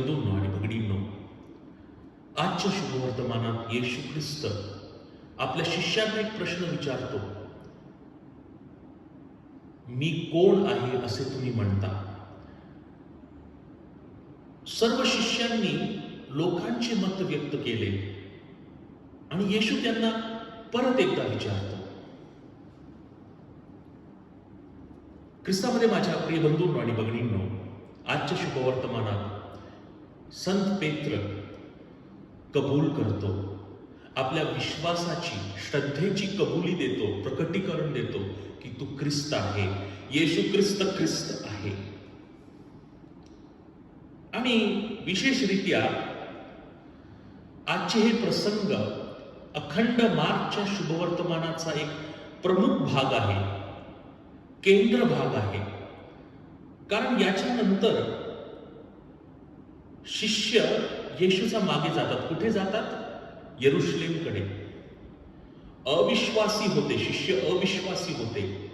बंधूंनो आणि भगिनींनो आजच्या शुभवर्तमानात येशू ख्रिस्त आपल्या शिष्यांना एक प्रश्न विचारतो मी कोण आहे असे तुम्ही म्हणता सर्व शिष्यांनी लोकांचे मत व्यक्त केले आणि येशू त्यांना परत एकदा विचारतो ख्रिस्तामध्ये माझ्या प्रिय बंधूंनो आणि भगिनींनो आजच्या शुभवर्तमानात संत पेत्र कबूल करतो. आपल्या विश्वासाची श्रद्धेची कबुली देतो प्रकटीकरण देतो की तू ख्रिस्त आहे. येशू ख्रिस्त ख्रिस्त आहे. आणि विशेषरित्या आजचे हे प्रसंग अखंड मार्चच्या शुभवर्तमानाचा एक प्रमुख भाग आहे. केंद्र भाग आहे. कारण याच्यानंतर शिष्य येशूचा मागे जातात. कुठे जातात? येरुशलेमकडे. अविश्वासी होते. शिष्य अविश्वासी होते.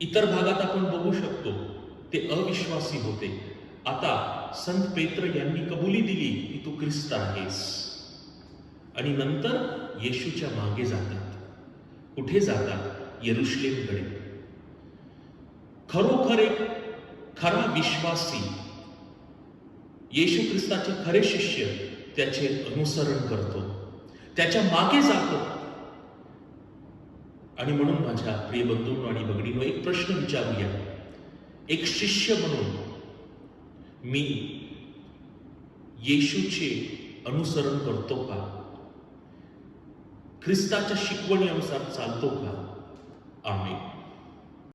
इतर भागात आपण बघू शकतो ते अविश्वासी होते. आता संत पेत्र यांनी कबुली दिली की तू ख्रिस्त आहेस. आणि नंतर येशूच्या मागे जातात. कुठे जातात? येरुशलेमकडे. खरोखर एक खरा विश्वासी येशू ख्रिस्ताचे खरे शिष्य त्याचे अनुसरण करतो. त्याच्यामागे जातो. आणि म्हणून माझ्या प्रिय बंधू आणि भगिनीनो एक प्रश्न विचारूया. एक शिष्य म्हणून मी येशूचे अनुसरण करतो का? ख्रिस्ताच्या शिकवणीनुसार चालतो का? आम्ही